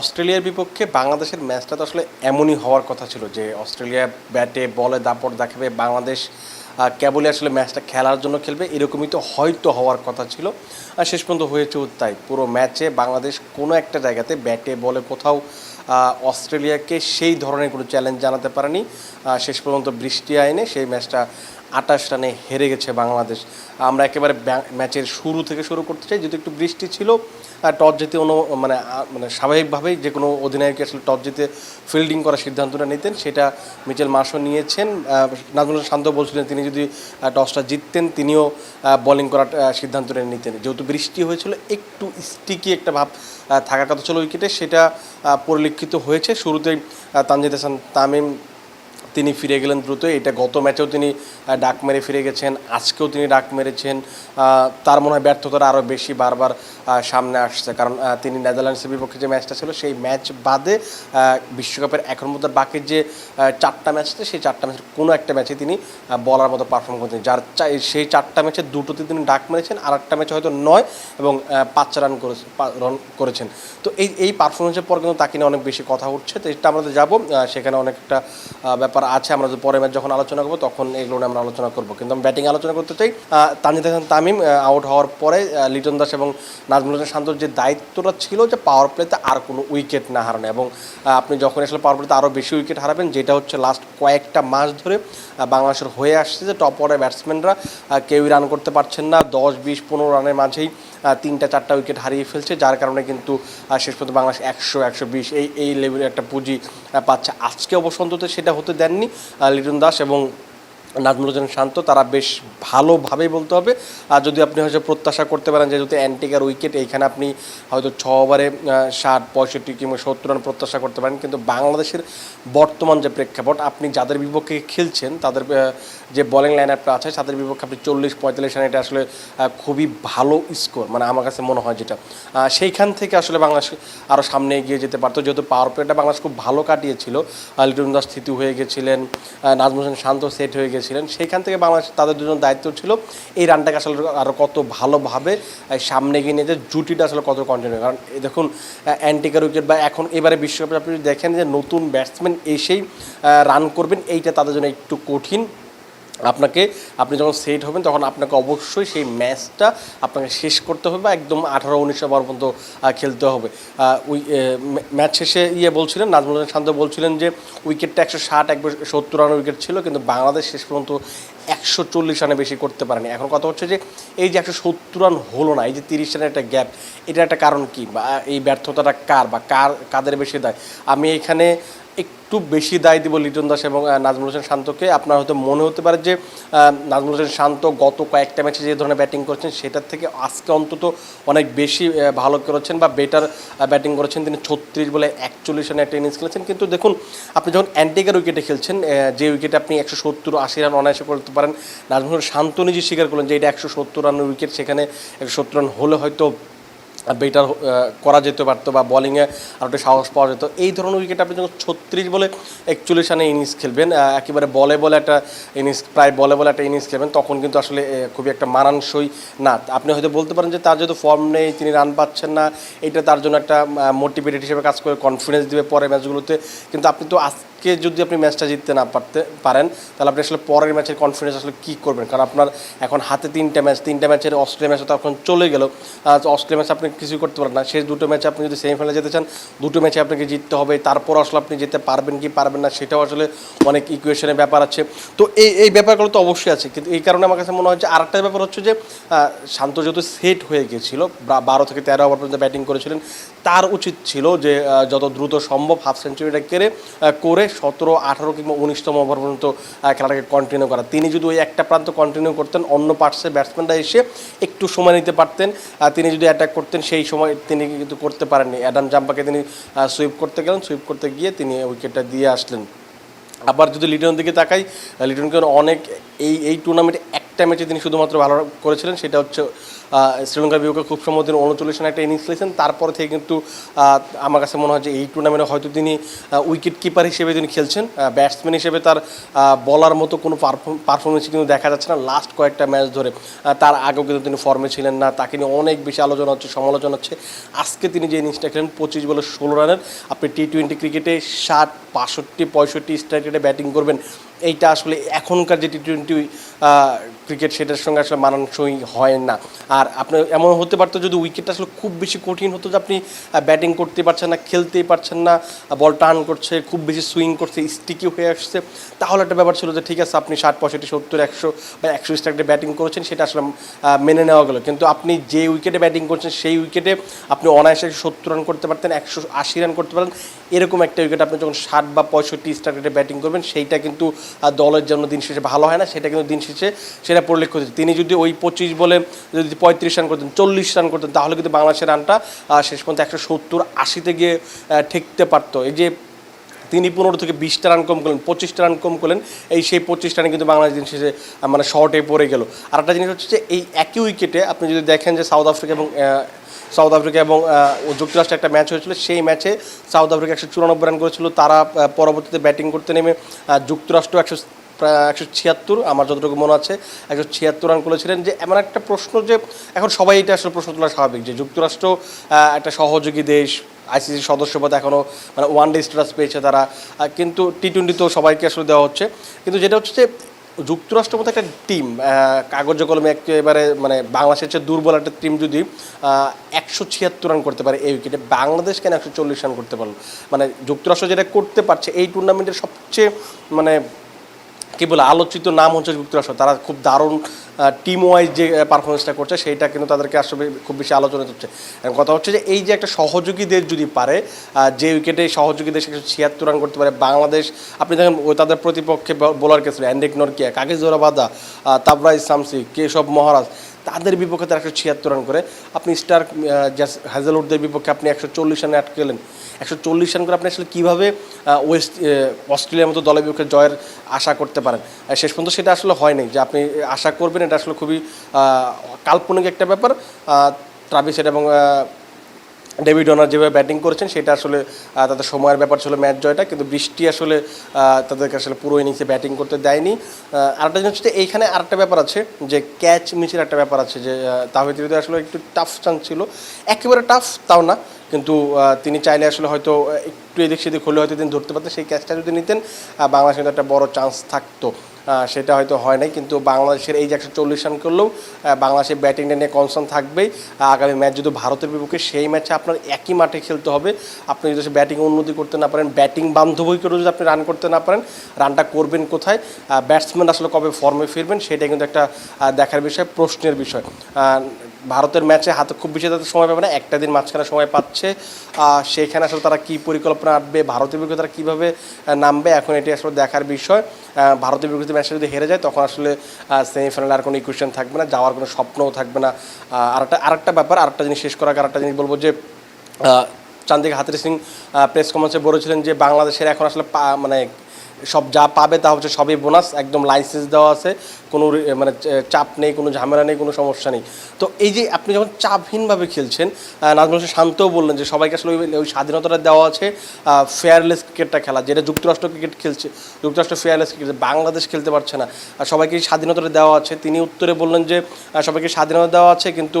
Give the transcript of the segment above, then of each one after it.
অস্ট্রেলিয়ার বিপক্ষে বাংলাদেশের ম্যাচটা তো আসলে এমনই হওয়ার কথা ছিল যে অস্ট্রেলিয়া ব্যাটে, বলে দাপট দেখাবে, বাংলাদেশ কেবলই আসলে ম্যাচটা খেলার জন্য খেলবে, এরকমই তো হয়তো হওয়ার কথা ছিল। আর শেষ পর্যন্ত হয়েছেও তাই পুরো ম্যাচে বাংলাদেশ কোনো একটা জায়গাতে ব্যাটে, বলে কোথাও অস্ট্রেলিয়াকে সেই ধরনের কোনো চ্যালেঞ্জ জানাতে পারেনি। শেষ পর্যন্ত বৃষ্টি আইনে সেই ম্যাচটা আটাশ রানে হেরে গেছে বাংলাদেশ। আমরা একেবারে ম্যাচের শুরু থেকে শুরু করতে চাই, যেহেতু একটু বৃষ্টি ছিল টস জিতে অনু মানে মানে স্বাভাবিকভাবেই যে কোনো অধিনায়ক আসলে টস জিতে ফিল্ডিং করার সিদ্ধান্তটা নিতেন সেটা মিচেল মার্শও নিয়েছেন। নাজমুল শান্ত বলছিলেন তিনি যদি টসটা জিততেন তিনিও বোলিং করার সিদ্ধান্তটা নিতেন। যেহেতু বৃষ্টি হয়েছিল একটু স্টিকি একটা ভাব থাকার কথা ছিল উইকেটে সেটা পরিলক্ষিত হয়েছে। শুরুতেই আহ, তানজিদ হাসান তামিম তিনি ফিরে গেলেন দ্রুত এটা গত ম্যাচেও তিনি ডাক মেরে ফিরে গেছেন। আজকেও তিনি ডাক মেরেছেন। তার মনে হয় ব্যর্থতাটা আরও বেশি বারবার সামনে আসছে। কারণ তিনি নেদারল্যান্ডসের বিপক্ষে যে ম্যাচটা ছিল সেই ম্যাচ বাদে বিশ্বকাপের এখন মধ্যে বাকি যে চারটা ম্যাচ আছে সেই চারটা ম্যাচের কোনো একটা ম্যাচে তিনি বলার মতো পারফর্ম করেছেন যার সেই চারটা ম্যাচে দুটোতে তিনি ডাক মেরেছেন আর একটা ম্যাচে হয়তো নয় এবং পাঁচ রান করেছে রান করেছেন। তো এই এই পারফরমেন্সের পর কিন্তু তাকে নিয়ে অনেক বেশি কথা উঠছে। তো এটা আমরা যাব। সেখানে অনেকটা আহ, ব্যাপার আছে, আমরা পরে ম্যাচ যখন আলোচনা করব, তখন এগুলো নিয়ে আমরা আলোচনা করব। কিন্তু আমি ব্যাটিং আলোচনা করতে চাই। তানজিদ হাসান তামিম আউট হওয়ার পরে লিটন দাস এবং নাজমুল হাসান শান্তর যে দায়িত্বটা ছিল যে পাওয়ার প্লেতে আর কোনো উইকেট না হারানো এবং আপনি যখন আসলে পাওয়ার প্লেতে আরও বেশি উইকেট হারাবেন, যেটা হচ্ছে লাস্ট কয়েকটা মাস ধরে বাংলাদেশের হয়ে আসছে যে টপ অর্ডার ব্যাটসম্যানরা কেউই রান করতে পারছেন না। দশ, বিশ, পনেরো রানের মাঝেই তিনটা, চারটা উইকেট হারিয়ে ফেলছে, যার কারণে কিন্তু শেষ পর্যন্ত বাংলাদেশ একশো একশো বিশ এই এই লেভেলের একটা পুঁজি পাচ্ছে। আজকে অবশ্য অন্তত সেটা হতে দেননি। আহ, লিটন দাস এবং নাজমুল হোসেন শান্ত, তারা বেশ ভালোভাবেই বলতে হবে। আর যদি আপনি হয়তো প্রত্যাশা করতে পারেন যে যেহেতু অ্যান্টিকার উইকেট, এইখানে আপনি হয়তো ছ ওভারে ষাট, পঁয়ষট্টি কিংবা সত্তর রান প্রত্যাশা করতে পারেন। কিন্তু বাংলাদেশের বর্তমান যে প্রেক্ষাপট, আপনি যাদের বিপক্ষে খেলছেন, তাদের যে বলিং লাইন আপটা আছে, তাদের বিপক্ষে আপনি চল্লিশ, পঁয়তাল্লিশ রান এটা আসলে খুবই ভালো স্কোর মানে আমার কাছে মনে হয় যেটা। সেইখান থেকে আসলে বাংলাদেশ আরও সামনে এগিয়ে যেতে পারতো। যেহেতু পাওয়ার প্লেটা বাংলাদেশ খুব ভালো কাটিয়েছিল লিটন দাস স্থিতি হয়ে গেছিলেন নাজমুল হোসেন শান্ত সেট হয়ে গেছিলেন সেখান থেকে বাংলাদেশ তাদের দুজন দায়িত্ব ছিল। এই রানটাকে আসলে আরও কত ভালোভাবে সামনে গিয়ে নিয়ে যে জুটিটা আসলে কত কন্টিনিউ কারণ দেখুন অ্যান্টিকার উইকেট বা এখন এবারে বিশ্বকাপে আপনি দেখেন যে নতুন ব্যাটসম্যান এসেই রান করবেন, এইটা তাদের জন্য একটু কঠিন। আপনাকে, আপনি যখন সেট হবেন, তখন আপনাকে অবশ্যই সেই ম্যাচটা আপনাকে শেষ করতে হবে বা একদম আঠারো, উনিশ ওভার পর্যন্ত খেলতে হবে। ওই ম্যাচ শেষে ইয়ে বলছিলেন, নাজমুল হোসেন শান্ত বলছিলেন যে উইকেটটা একশো ষাট একবার সত্তর রানের উইকেট ছিল, কিন্তু বাংলাদেশ শেষ পর্যন্ত একশো চল্লিশ রানে বেশি করতে পারেনি। এখন কথা হচ্ছে যে এই যে একশো সত্তর রান হলো না, এই যে তিরিশ রানের একটা গ্যাপ এটার একটা কারণ কি? বা এই ব্যর্থতাটা কার বা কার, কাদের বেশি দায়? আমি এখানে একটু বেশি দায় দিব লিটন দাস এবং নাজমুল হোসেন শান্তকে। আপনার হয়তো মনে হতে পারে যে নাজমুল হোসেন শান্ত গত কয়েকটা ম্যাচে যে ধরনের ব্যাটিং করেছেন, সেটার থেকে আজকে অন্তত অনেক বেশি ভালো করেছেন বা বেটার ব্যাটিং করেছেন তিনি। ছত্রিশ বলে একচল্লিশ রানে একটা ইনিংস খেলেছেন। কিন্তু দেখুন, আপনি যখন অ্যান্টিকার উইকেটে খেলছেন যে উইকেটে আপনি একশো সত্তর আশি রান অনায়াসে করতে পারেন। নাজমুল শান্ত নিজে স্বীকার করলেন যে এটা একশো সত্তর রানের উইকেট, সেখানে একশো সত্তর রান হলে হয়তো বেটার করা যেতে পারতো বা বোলিংয়ে আর একটা সাহস পাওয়া যেত। এই ধরনের উইকেট আপনি যখন ছত্রিশ বলে একচল্লিশ রানে ইনিংস খেলবেন একেবারে বলে বলে একটা ইনিংস প্রায় বলে বলে একটা ইনিংস খেলবেন, তখন কিন্তু আসলে খুবই একটা মানানসই না। আপনি হয়তো বলতে পারেন যে তার যেহেতু ফর্ম নেই, তিনি রান পাচ্ছেন না, এটা তার জন্য একটা মোটিভেটেড হিসেবে কাজ করে কনফিডেন্স দিবে পরে ম্যাচগুলোতে কিন্তু আপনি তো আজকে যদি আপনি ম্যাচটা জিততে না পারতে, পারেন, তাহলে আপনি আসলে পরের ম্যাচের কনফিডেন্স আসলে কী করবেন? কারণ আপনার এখন হাতে তিনটা ম্যাচ, তিনটা ম্যাচের অস্ট্রেলিয়া ম্যাচ তো এখন চলে গেল। অস্ট্রেলিয়া ম্যাচ আপনি কিছু করতে পারেন না। শেষ দুটো ম্যাচে আপনি যদি সেমিফাইনালে যেতে চান, দুটো ম্যাচে আপনাকে জিততে হবে। তারপর আসলে আপনি যেতে পারবেন কি পারবেন না, সেটাও আসলে অনেক ইকুয়েশনের ব্যাপার আছে। তো এই এই ব্যাপারগুলো তো অবশ্যই আছে। কিন্তু এই কারণে আমার কাছে মনে যে আরেকটা ব্যাপার হচ্ছে যে শান্ত যেহেতু সেট হয়ে গিয়েছিল বারো থেকে তেরো ওভার পর্যন্ত ব্যাটিং করেছিলেন, তার উচিত ছিল যে যত দ্রুত সম্ভব হাফ সেঞ্চুরিটা কেড়ে করে সতেরো, আঠারো কিংবা উনিশতম ওভার পর্যন্ত খেলাটাকে কন্টিনিউ করা। তিনি যদি ওই একটা প্রান্ত কন্টিনিউ করতেন, অন্য পার্টসে ব্যাটসম্যানরা এসে একটু সময় নিতে পারতেন তিনি যদি অ্যাটাক করতেন, সেই সময় তিনি কিন্তু করতে পারেননি। অ্যাডাম জাম্পাকে তিনি সুইপ করতে গেলেন সুইপ করতে গিয়ে তিনি উইকেটটা দিয়ে আসলেন। আবার যদি লিটনের দিকে তাকাই লিটনকে অনেক, এই এই টুর্নামেন্টে একটা ম্যাচে তিনি শুধুমাত্র ভালো করেছিলেন, সেটা হচ্ছে শ্রীলঙ্কার বিপক্ষে খুব সম্ভবত তিনি উনচল্লিশ রান একটা ইনিংস খেলেছেন। তারপর থেকে কিন্তু আমার কাছে মনে হয় যে এই টুর্নামেন্টে হয়তো তিনি উইকেট কিপার হিসেবে তিনি খেলছেন। ব্যাটসম্যান হিসেবে তার বলার মতো কোনো পারফরমেন্স কিন্তু দেখা যাচ্ছে না। লাস্ট কয়েকটা ম্যাচ ধরে তার আগেও কিন্তু তিনি ফর্মে ছিলেন না। তাকে নিয়ে অনেক বেশি আলোচনা হচ্ছে, সমালোচনা হচ্ছে। আজকে তিনি যে ইনিংসটা খেলেন, পঁচিশ বলে ষোলো রানের। আপনি টি টোয়েন্টি ক্রিকেটে ষাট, বাষট্টি, পঁয়ষট্টি স্ট্রাইক রেটে ব্যাটিং করবেন। এইটা আসলে এখনকার যে টি টোয়েন্টি ক্রিকেট সেটার সঙ্গে আসলে মানানসই হয় না। আর আপনি এমন হতে পারতো যদি উইকেটটা আসলে খুব বেশি কঠিন হতো যে আপনি ব্যাটিং করতে পারছেন না, খেলতেই পারছেন না বল টার্ন করছে, খুব বেশি সুইং করছে স্টিকি হয়ে আসছে, তাহলে একটা ব্যাপার ছিল যে ঠিক আছে, আপনি ষাট, পঁয়ষট্টি, সত্তর, একশো বা একশো স্ট্রাইকে ব্যাটিং করেছেন, সেটা আসলে মেনে নেওয়া গেলো। কিন্তু আপনি যে উইকেটে ব্যাটিং করছেন, সেই উইকেটে আপনি অনায়াসে সত্তর রান করতে পারতেন, একশো আশি রান করতে পারেন এরকম একটা উইকেট আপনি যখন ষাট বা পঁয়ষট্টি রেটে ব্যাটিং করবেন, সেইটা কিন্তু দলের জন্য দিন শেষে ভালো হয় না, সেটা কিন্তু দিন শেষে সেটা পরিলক্ষিত তিনি যদি ওই পঁচিশ বলে যদি পঁয়ত্রিশ রান করতেন, চল্লিশ রান করতেন, তাহলে কিন্তু বাংলাদেশের রানটা শেষ পর্যন্ত একশো সত্তর আশিতে গিয়ে ঠেকতে পারতো। এই যে তিনি পনেরো থেকে বিশটা রান কম করলেন, পঁচিশটা রান কম করলেন, এই সেই পঁচিশ রানে কিন্তু বাংলাদেশ দিন শেষে মানে শর্টে পড়ে গেল। আর একটা জিনিস হচ্ছে যে এই একই উইকেটে আপনি যদি দেখেন যে সাউথ আফ্রিকা এবং সাউথ আফ্রিকা এবং যুক্তরাষ্ট্রে একটা ম্যাচ হয়েছিল, সেই ম্যাচে সাউথ আফ্রিকা একশো চুরানব্বই রান করেছিল, তারা পরবর্তীতে ব্যাটিং করতে নেমে যুক্তরাষ্ট্র একশো প্রায় একশো ছিয়াত্তর, আমার যতটুকু মনে আছে, একশো ছিয়াত্তর রান করেছিলেন। যে এমন একটা প্রশ্ন যে, এখন সবাই এটা আসলে প্রশ্ন তোলা স্বাভাবিক যে, যুক্তরাষ্ট্র একটা সহযোগী দেশ আইসিসির সদস্যপদ এখনও মানে ওয়ান ডে স্ট্যাটাস পেয়েছে তারা কিন্তু টি টোয়েন্টিতেও সবাইকে আসলে দেওয়া হচ্ছে। কিন্তু যেটা হচ্ছে যে, যুক্তরাষ্ট্র মতো একটা টিম কাগজে কলমে একেবারে মানে বাংলাদেশের চেয়ে দুর্বল একটা টিম যদি একশো ছিয়াত্তর রান করতে পারে এই উইকেটে বাংলাদেশ কেন একশো চল্লিশ রান করতে পারল? মানে যুক্তরাষ্ট্র যেটা করতে পারছে, এই টুর্নামেন্টের সবচেয়ে মানে কি বলে আলোচিত নাম হচ্ছে যুক্তরাষ্ট্র। তারা খুব দারুণ টিম ওয়াইজ যে পারফরমেন্সটা করছে, সেইটা কিন্তু তাদেরকে আসলে খুব বেশি আলোচনা হচ্ছে। কথা হচ্ছে যে, এই যে একটা সহযোগী দেশ যদি পারে যে উইকেটে সহযোগী দেশ একশো ছিয়াত্তর রান করতে পারে, বাংলাদেশ, আপনি দেখেন ওই তাদের প্রতিপক্ষে বোলার কেসে অ্যান্ডেক নরকিয়া কাকে জোরাবাদা শামসি কেশব মহারাজ তাদের বিপক্ষে তারা একশো ছিয়াত্তর রান করে। আপনি স্টার হ্যাজেলউডদের বিপক্ষে আপনি একশো চল্লিশ রানে আটকে গেলেন। একশো চল্লিশ রান করে আপনি আসলে কীভাবে ওয়েস্ট অস্ট্রেলিয়ার মতো দলের বিপক্ষে জয়ের আশা করতে পারেন? শেষ পর্যন্ত সেটা আসলে হয়নি যে আপনি আশা করবেন, এটা আসলে খুবই কাল্পনিক একটা ব্যাপার। ট্রাভিস এবং ডেভিড অনার যেভাবে ব্যাটিং করেছেন, সেটা আসলে তাদের সময়ের ব্যাপার ছিল ম্যাচ জয়টা, কিন্তু বৃষ্টি আসলে তাদেরকে আসলে পুরো ইনিংসে ব্যাটিং করতে দেয়নি। আরেকটা জিনিস হচ্ছে, এইখানে আরেকটা ব্যাপার আছে, যে ক্যাচ মিচের একটা ব্যাপার আছে, যে তাহিদ হৃদয় আসলে একটু টাফ চান্স ছিল। একেবারে টাফ তাও না, কিন্তু তিনি চাইলে আসলে হয়তো একটু এদিক সেদিক হলে হয়তো তিনি ধরতে পারতেন, সেই ক্যাচটা যদি নিতেন বাংলাদেশ কিন্তু একটা বড় চান্স থাকতো। সেটা হয়তো হয় নাই, কিন্তু বাংলাদেশের এই যে একশো চল্লিশ রান করলেও বাংলাদেশের ব্যাটিংটা নিয়ে কনসার্ন থাকবেই। আগামী ম্যাচ যদি ভারতের বিপক্ষে, সেই ম্যাচে আপনার একই মাঠে খেলতে হবে। আপনি যদি ব্যাটিং উন্নতি করতে না পারেন ব্যাটিং বান্ধবই করে যদি আপনি রান করতে না পারেন, রানটা করবেন কোথায়? ব্যাটসম্যান আসলে কবে ফর্মে ফিরবেন সেটা কিন্তু একটা দেখার বিষয়, প্রশ্নের বিষয়। ভারতের ম্যাচে হাতে খুব বেশি তাদের সময় পাবে না, একটা দিন মাঝখানে সময় পাচ্ছে। সেখানে আসলে তারা কী পরিকল্পনা আনবে ভারতের বিরুদ্ধে তারা কীভাবে নামবে, এখন এটি আসলে দেখার বিষয়। ভারতের বিরুদ্ধে ম্যাচটা যদি হেরে যায়, তখন আসলে সেমিফাইনালে আর কোনো ইকুয়েশন থাকবে না, যাওয়ার কোনো স্বপ্নও থাকবে না। আর একটা আরেকটা ব্যাপার, আরেকটা জিনিস শেষ করার আরেকটা জিনিস বলব যে চান্দিকা হাতের সিং প্রেস কমার্সে বলেছিলেন যে, বাংলাদেশের এখন আসলে মানে সব যা পাবে তা হচ্ছে সবই বোনাস একদম লাইসেন্স দেওয়া আছে। কোনো মানে চাপ নেই, কোনো ঝামেলা নেই, কোনো সমস্যা নেই। তো এই যে আপনি যখন চাপহীনভাবে খেলছেন নাজমুল হোসেন শান্তও বললেন যে সবাইকে আসলে ওই স্বাধীনতাটা দেওয়া আছে ফেয়ারলেস ক্রিকেটটা খেলা, যেটা যুক্তরাষ্ট্র ক্রিকেট খেলছে। যুক্তরাষ্ট্র ফেয়ারলেস ক্রিকেট বাংলাদেশ খেলতে পারছে না। আর সবাইকে স্বাধীনতাটা দেওয়া আছে। তিনি উত্তরে বললেন যে সবাইকে স্বাধীনতা দেওয়া আছে, কিন্তু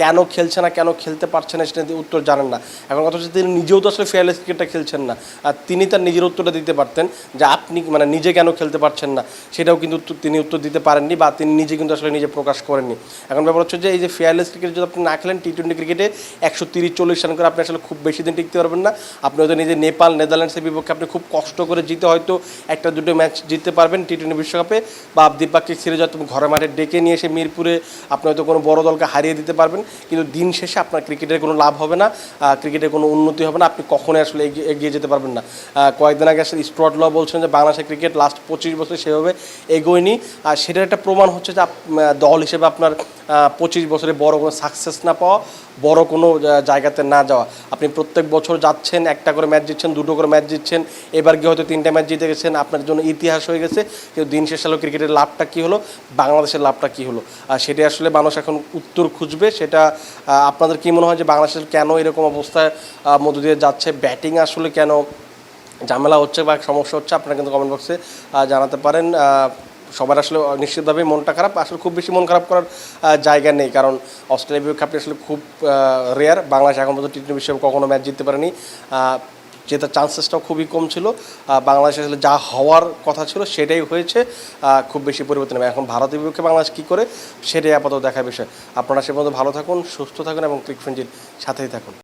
কেন খেলছে না, কেন খেলতে পারছে না সেটা উত্তর জানেন না। এখন কথা হচ্ছে তিনি নিজেও তো আসলে ফেয়ারলেস ক্রিকেটটা খেলছেন না। আর তিনি তার নিজের উত্তরটা দিতে পারতেন যে আপনি মানে নিজে কেন খেলতে পারছেন না, সেটাও কিন্তু তিনি উত্তর দিতে পারেননি বা তিনি নিজে কিন্তু আসলে নিজে প্রকাশ করেননি। এখন ব্যাপার হচ্ছে যে এই যে ফেয়ারলেস ক্রিকেট যদি আপনি না খেলেন টি টোয়েন্টি ক্রিকেটে একশো তিরিশ, চল্লিশ রান করে আপনি আসলে খুব বেশি দিন টিকতে পারবেন না। আপনি হয়তো নিজে নেপাল, নেদারল্যান্ডসের বিপক্ষে আপনি খুব কষ্ট করে জিতে হয়তো একটা, দুটো ম্যাচ জিততে পারবেন টি টোয়েন্টি বিশ্বকাপে। বা দ্বিপাক্ষিক সিরিজ হয়তো ঘরে মাঠে ডেকে নিয়ে এসে মিরপুরে আপনি হয়তো কোনো বড় দলকে হারিয়ে দিতে পারবেন। কিন্তু দিন শেষে আপনার ক্রিকেটের কোনো লাভ হবে না ক্রিকেটের কোনো উন্নতি হবে না, আপনি কখনোই আসলে এগিয়ে যেতে পারবেন না। কয়েকদিন আগে আসলে স্ট্রট ল বলছেন যে বাংলাদেশের ক্রিকেট লাস্ট পঁচিশ বছর সেভাবে এগোয়নি। আর সেটার একটা প্রমাণ হচ্ছে যে দল হিসেবে আপনার পঁচিশ বছরে বড় কোনো সাকসেস না পাওয়া, বড় কোনো জায়গাতে না যাওয়া। আপনি প্রত্যেক বছর যাচ্ছেন, একটা করে ম্যাচ জিতছেন, দুটো করে ম্যাচ জিতছেন, এবার গিয়ে হয়তো তিনটা ম্যাচ জিতে গেছেন, আপনার জন্য ইতিহাস হয়ে গেছে। কিন্তু দিন শেষ হলো ক্রিকেটের লাভটা কী হলো? বাংলাদেশের লাভটা কী হলো? আর সেটা আসলে মানুষ এখন উত্তর খুঁজবে, সেটা আপনাদের কি মনে হয় যে বাংলাদেশের কেন এরকম অবস্থায় মধ্য দিয়ে যাচ্ছে? ব্যাটিং আসলে কেন ঝামেলা হচ্ছে বা সমস্যা হচ্ছে? আপনারা কিন্তু কমেন্ট বক্সে জানাতে পারেন। সবার আসলে নিশ্চিতভাবে মনটা খারাপ। আসলে খুব বেশি মন খারাপ করার জায়গা নেই। কারণ অস্ট্রেলিয়া বিপক্ষে আপনি আসলে খুব রেয়ার বাংলাদেশ এখন পর্যন্ত টি টোয়েন্টি বিশ্বকাপে কখনো ম্যাচ জিততে পারেনি। জেতার চান্সেসটাও খুবই কম ছিল। বাংলাদেশে আসলে যা হওয়ার কথা ছিল সেটাই হয়েছে। খুব বেশি পরিবর্তন নেই। এখন ভারতের বিপক্ষে বাংলাদেশ কী করে, সেটাই আপাতত দেখার বিষয়। আপনারা সে পর্যন্ত ভালো থাকুন, সুস্থ থাকুন এবং ক্লিক ফ্রেন্ডজির সাথেই থাকুন।